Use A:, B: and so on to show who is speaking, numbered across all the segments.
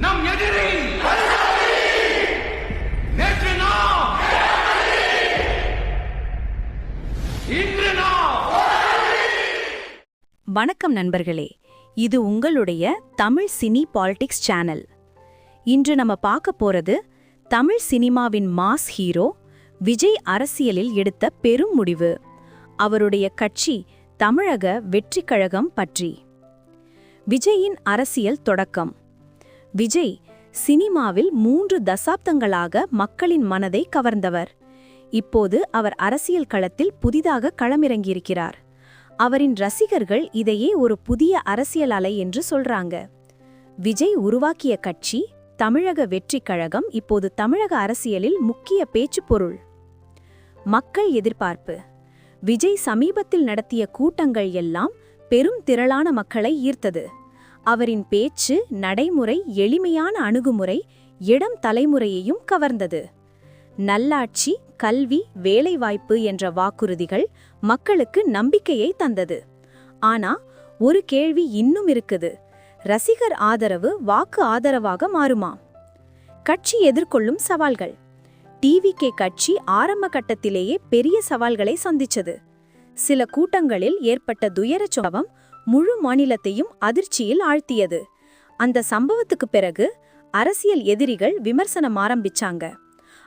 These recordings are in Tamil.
A: நம் எதிரி நேற்று நாம் இன்று நாம்
B: வணக்கம் நண்பர்களே இது உங்களுடைய தமிழ் சினி பாலிடிக்ஸ் சேனல். இன்று நம்ம பார்க்க போறது தமிழ் சினிமாவின் மாஸ் ஹீரோ விஜய் அரசியலில் எடுத்த பெரும் முடிவு அவருடைய கட்சி தமிழக வெற்றிக்கழகம் பற்றி. விஜயின் அரசியல் தொடக்கம். விஜய் சினிமாவில் மூன்று தசாப்தங்களாக மக்களின் மனதை கவர்ந்தவர். இப்போது அவர் அரசியல் களத்தில் புதிதாக களமிறங்கியிருக்கிறார். அவரின் ரசிகர்கள் இதையே ஒரு புதிய அரசியல் அலை என்று சொல்றாங்க. விஜய் உருவாக்கிய கட்சி தமிழக வெற்றி கழகம் இப்போது தமிழக அரசியலில் முக்கிய பேச்சு பொருள். மக்கள் எதிர்பார்ப்பு. விஜய் சமீபத்தில் நடத்திய கூட்டங்கள் எல்லாம் பெரும் திரளான மக்களை ஈர்த்தது. அவரின் பேச்சு நடைமுறை எளிமையான அணுகுமுறை இடம் தலைமுறையையும் கவர்ந்தது. நல்லாட்சி கல்வி வேலைவாய்ப்பு என்ற வாக்குறுதிகள் மக்களுக்கு நம்பிக்கையை தந்தது. ஆனா ஒரு கேள்வி இன்னும் இருக்குது. ரசிகர் ஆதரவு வாக்கு ஆதரவாக மாறுமா கட்சி எதிர்கொள்ளும் சவால்கள். டிவிகே கட்சி ஆரம்ப கட்டத்திலேயே பெரிய சவால்களை சந்திச்சது. சில கூட்டங்களில் ஏற்பட்ட துயரச் சம்பவம் முழு மாநிலத்தையும் அதிர்ச்சியில் ஆழ்த்தியது. அந்த சம்பவத்துக்கு பிறகு அரசியல் எதிரிகள் விமர்சனம் ஆரம்பிச்சாங்க.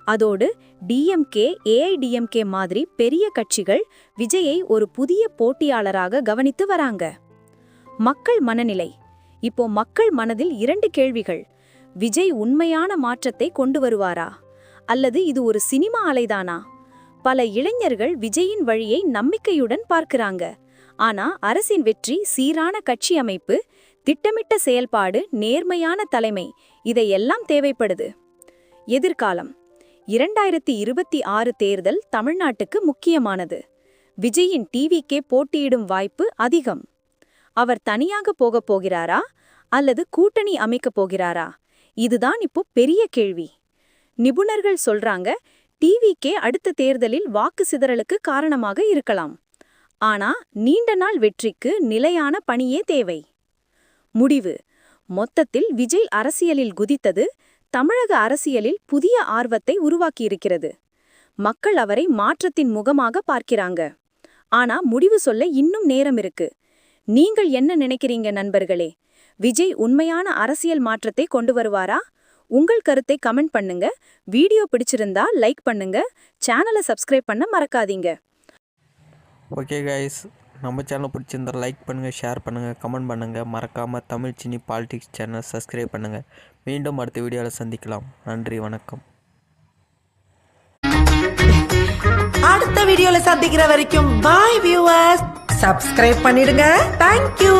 B: அதோடு டிஎம்கே ஏஐடிஎம்கே மாதிரி பெரிய கட்சிகள் விஜயை ஒரு புதிய போட்டியாளராக கவனித்து வராங்க. மக்கள் மனநிலை. இப்போ மக்கள் மனதில் இரண்டு கேள்விகள். விஜய் உண்மையான மாற்றத்தை கொண்டு வருவாரா? அல்லது இது ஒரு சினிமா அலைதானா? பல இளைஞர்கள் விஜயின் வழியை நம்பிக்கையுடன் பார்க்கறாங்க. ஆனா அரசின் வெற்றி சீரான கட்சி அமைப்பு திட்டமிட்ட செயல்பாடு நேர்மையான தலைமை இதையெல்லாம் தேவைப்படுது. எதிர்காலம். இரண்டாயிரத்தி இருபத்தி ஆறு தேர்தல் தமிழ்நாட்டுக்கு முக்கியமானது. விஜயின் டிவிக்கே போட்டியிடும் வாய்ப்பு அதிகம். அவர் தனியாக போகப் போகிறாரா? அல்லது கூட்டணி அமைக்கப் போகிறாரா? இதுதான் இப்போ பெரிய கேள்வி. நிபுணர்கள் சொல்றாங்க டிவிக்கே அடுத்த தேர்தலில் வாக்கு சிதறலுக்கு காரணமாக இருக்கலாம். ஆனா நீண்ட நாள் வெற்றிக்கு நிலையான பணியே தேவை. முடிவு. மொத்தத்தில் விஜய் அரசியலில் குதித்தது தமிழக அரசியலில் புதிய ஆர்வத்தை உருவாக்கியிருக்கிறது. மக்கள் அவரை மாற்றத்தின் முகமாக பார்க்கிறாங்க. ஆனா முடிவு சொல்ல இன்னும் நேரம் இருக்கு. நீங்கள் என்ன நினைக்கிறீங்க நண்பர்களே? விஜய் உண்மையான அரசியல் மாற்றத்தை கொண்டு வருவாரா? உங்கள் கருத்தை கமெண்ட் பண்ணுங்க. வீடியோ பிடிச்சிருந்தா லைக் பண்ணுங்க. சேனலை சப்ஸ்கிரைப் பண்ண மறக்காதீங்க.
C: ஓகே கைஸ் நம்ம சேனல் பிடிச்சிருந்தா லைக் பண்ணுங்கள் ஷேர் பண்ணுங்கள் கமெண்ட் பண்ணுங்கள் மறக்காமல் Tamil cine politics channel subscribe பண்ணுங்கள் மீண்டும் அடுத்த வீடியோவில் சந்திக்கலாம். நன்றி வணக்கம்.
D: அடுத்த வீடியோல சந்திக்கிற வரைக்கும் பாய் வியூவர்ஸ் சப்ஸ்கிரைப் பண்ணிடுங்க. Thank you